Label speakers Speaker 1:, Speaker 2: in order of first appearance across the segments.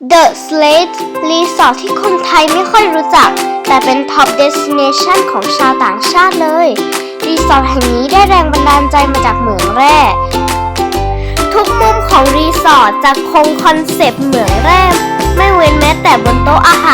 Speaker 1: The Slate รีสอร์ทที่คนไทยไม่ค่อยรู้จัก แต่เป็น Top Destination ของชาวต่างชาติเลย รีสอร์ทแห่งนี้ได้แรงบันดาลใจมาจากเหมืองแร่ทุกมุมของรีสอร์ทจะคงคอนเซปต์เหมืองแร่ไม่เว้นแม้แต่บนโต๊ะอาหาร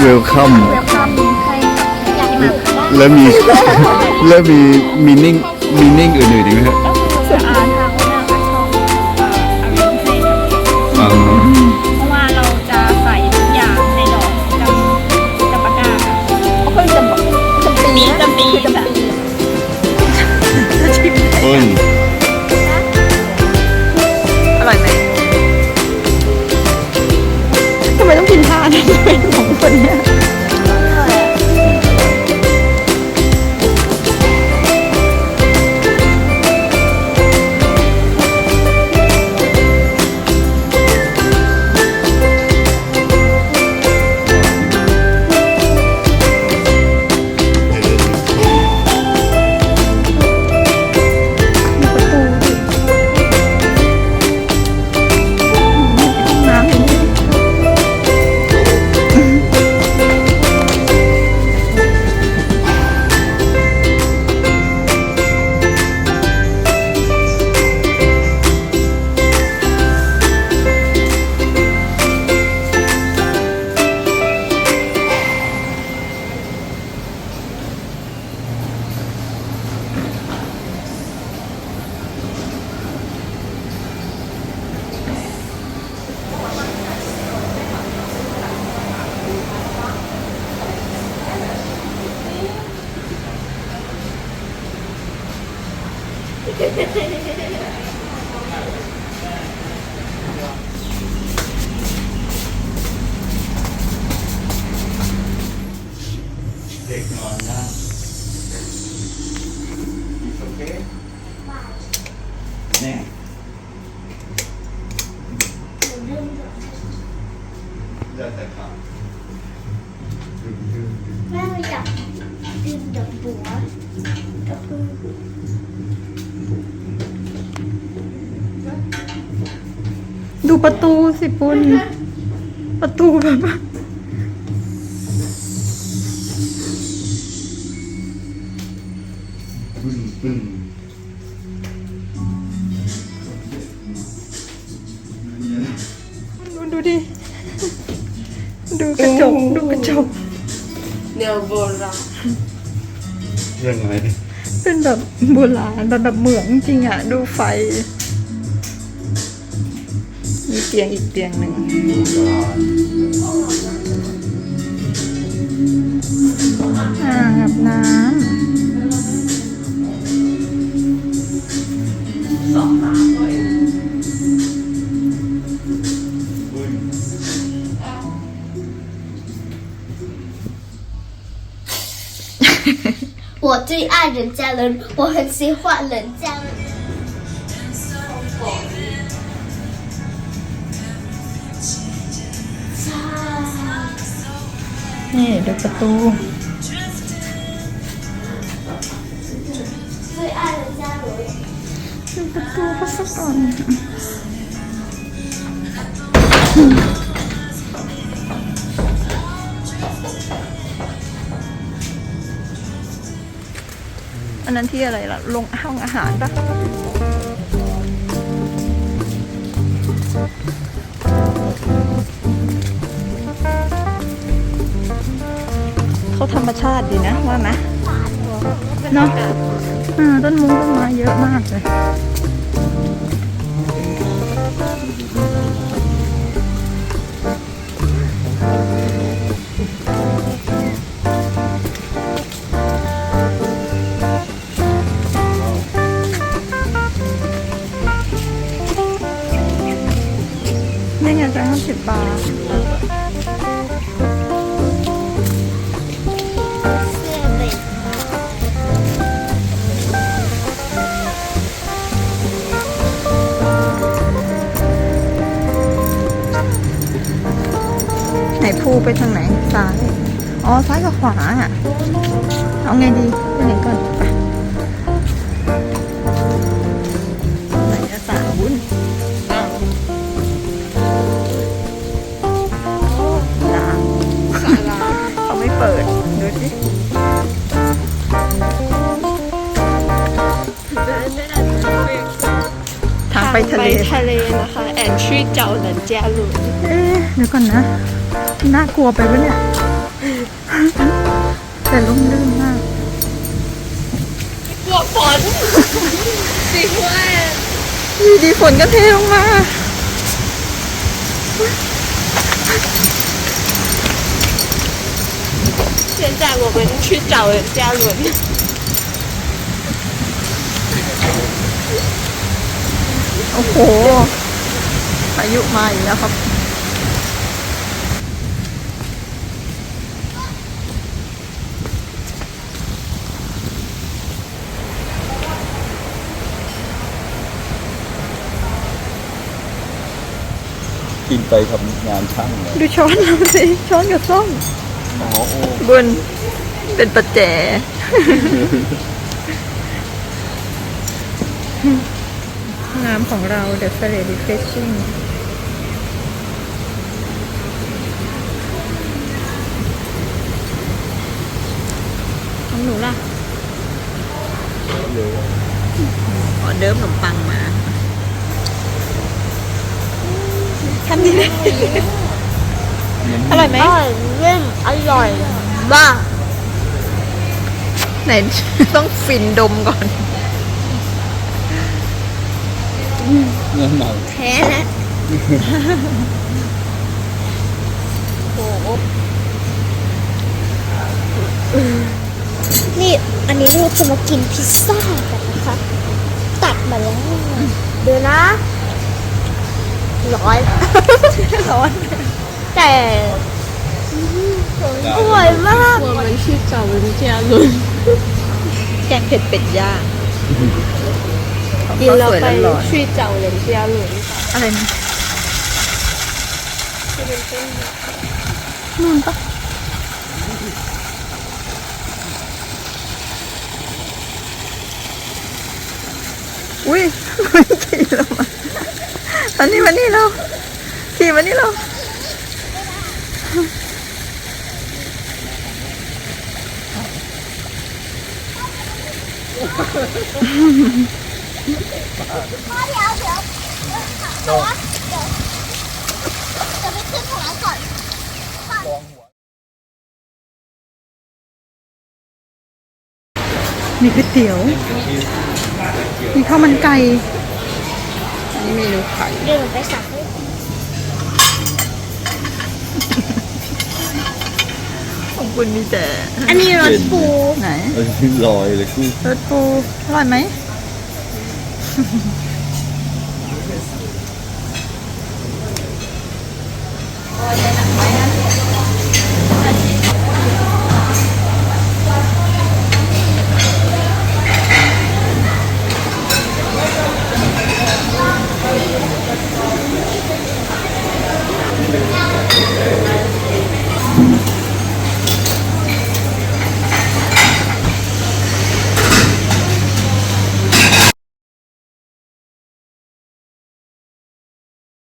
Speaker 2: เวล
Speaker 3: คั
Speaker 2: มให้กับแขกที่มา
Speaker 3: แล้วมี แล้วมี meaning meaning อื่นๆอีกไหมครับ
Speaker 1: แม่อยากดื่มดับบัวกับปืน
Speaker 2: ดูประตูสิปุนประตูแบบว่า
Speaker 3: ปึ้งปึ้ง
Speaker 2: ดูดูดิ ดูกระจก ดูกระจก
Speaker 4: แนวโบราณ
Speaker 3: ยังไง
Speaker 2: เป็นแบบโบราณแบบแบบเหมืองจริงอะดูไฟ มีเตียงอีกเตียงหนึ่งอ่างอาบน้ำ
Speaker 1: 我最爱人家人，我很喜欢人家人。
Speaker 2: นี่ดูประตู
Speaker 1: 最爱人家人。
Speaker 2: ดูประตูพัสก่อน อันนั้นที่อะไรล่ะ ลงห้องอาหารปะเขาธรรมชาติดีนะว่าไหมเนาะอ่าต้นมุ้งต้นไม้เยอะมากเลย สิบบาทไหนภูไปทางไหนซ้าย อ๋อ ซ้ายกับขวาอะ เอาไงดีไปไหนก่อน ทะเล
Speaker 4: ทะเลนะคะแอนชื่อเจ้าหลันจาหลุน
Speaker 2: เอ๊ะเดี๋ยวก่อนนะ น่ากลัวไปปะเนี่ย แต่ร่มรื่นมาก
Speaker 4: หัวฝนสิว่า
Speaker 2: อยู่ดีฝนก็เทลงมา
Speaker 4: 现在我们去找人家轮
Speaker 2: โอ้โหพายุมาอีกแล้วครับ
Speaker 3: กินไปทำงานช่างเลย
Speaker 2: ดูช้อนเราสิช้อนกับส้ม
Speaker 3: อ๋อโอ้
Speaker 2: บนเป็นประแจ น้ำของเรา The f e r r e Refreshing ของหนูล่ะ
Speaker 3: เลย
Speaker 2: ออเดิร์ฟขนมปังมาทำดีเลยอร่อยไหม
Speaker 1: อร่อยเยี่ยมอร่อยมาก
Speaker 2: ไหนต้องฟินดมก่อน
Speaker 3: เงินหมด
Speaker 1: แพ้แล้วโหนี่อันนี้เราจะมากินพิซซ่ากันนะคะ ตัดมาแล้วเดี๋ยวนะ ร้อน
Speaker 2: ร้อน
Speaker 1: แต่อร่ยมาก
Speaker 4: มันชื่อจ้าเป็นเจ้าลุน
Speaker 2: แกงเผ็ดเป็ดย่าง
Speaker 4: กินแล้วไปช่วยเจ้าเหรียญเจียหลุน
Speaker 2: อะไรนะที่เป็นเส้นนู่นปะอุ้ยไม่ขี่แล้วมานี่มานี่เราขี่มานี่เราอืม พ่อเดี๋ยวเดี๋ยว
Speaker 1: จะไปขึ้นหัวก่อน
Speaker 2: มีก๋วยเตี๋ยวมีข้าวมันไก่ อันนี้เมนูไข่
Speaker 1: เดี๋ยวหนูไปสั่ง
Speaker 2: ของคุณมีแต่
Speaker 1: อันนี้รสปู
Speaker 2: ไหน
Speaker 3: เออลอยเลยกู
Speaker 2: รสปูอร่อยไหม Mm-hmm.